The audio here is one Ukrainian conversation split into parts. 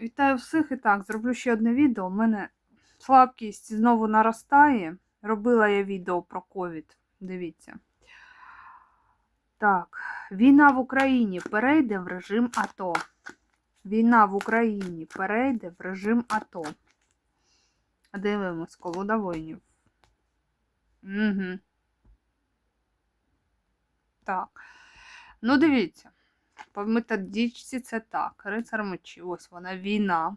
Вітаю всіх і так, зроблю ще одне відео. У мене слабкість знову наростає. Робила я відео про ковід. Дивіться. Так, війна в Україні перейде в режим АТО. Війна в Україні перейде в режим АТО. Дивимось, колода воїнів. Угу. Так. Ну, дивіться. По методичці це так. Рицар мечі. Ось вона війна.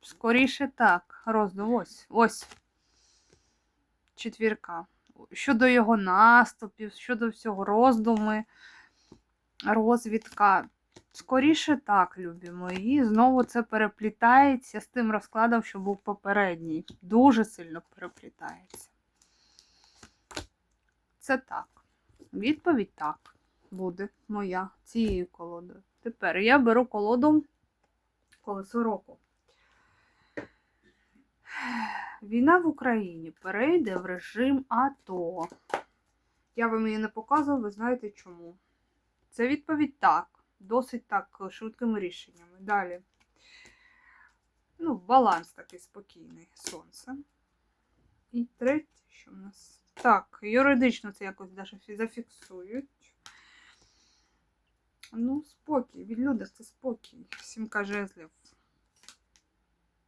Скоріше так. Роздум. Ось. Ось. Четвірка. Щодо його наступів, щодо всього роздуми, розвідка. Скоріше так, любі мої. Знову це переплітається з тим розкладом, що був попередній. Дуже сильно переплітається. Це так. Відповідь так буде моя цією колодою. Тепер я беру колоду колесо року. Війна в Україні перейде в режим АТО. Я вам її не показувала, ви знаєте чому. Це відповідь так. Досить так швидкими рішеннями. Далі. Ну, баланс такий спокійний. Сонце. І третє, що в нас. Так, юридично це якось даже зафіксують. Ну, спокій. Від люди це спокій. Сімка жезлів.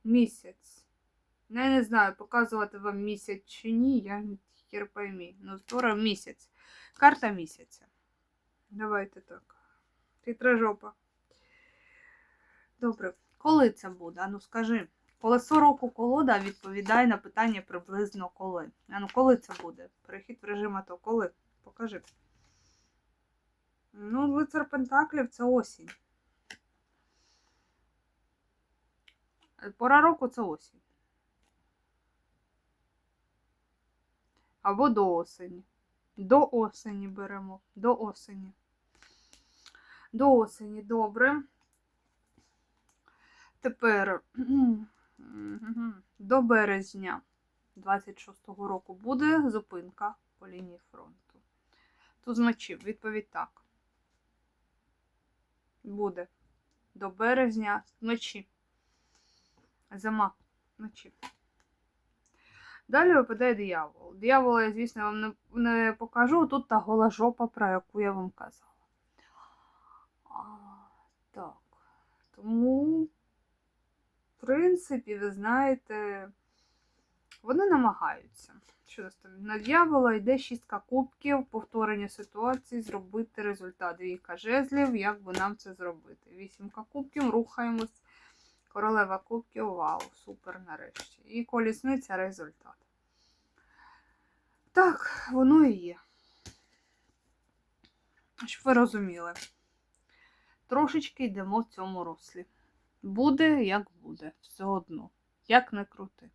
Місяць. Ну, Я не знаю, показувати вам місяць чи ні, я хер поймі. Ну, скоро місяць. Карта місяця. Давайте так. Хитра жопа. Добре. Коли це буде? Ану скажи. Колесо року колода відповідає на питання приблизно коли. А ну коли це буде? Перехід в режим АТО. Коли? Покажи. Ну, лицар Пентаклів це осінь. Пора року це осінь. Або до осені. До осені беремо. До осені. До осені, добре. Тепер до березня 26-го року буде зупинка по лінії фронту. Тут значив, відповідь так. Буде. До березня вночі. Зима вночі. Далі випадає диявол. Диявола я, звісно, вам не, не покажу. Тут та гола жопа, про яку я вам казала. А, так. Тому, принципі, ви знаєте, вони намагаються. Що нас там? На дьявола йде шістка кубків, повторення ситуації, зробити результат. Двійка жезлів, як би нам це зробити. Вісімка кубків, рухаємось. Королева кубків, вау, супер нарешті. І колісниця результат. Так, воно і є. Щоб ви розуміли. Трошечки йдемо в цьому руслі. Буде, як буде, все одно. Як не крути.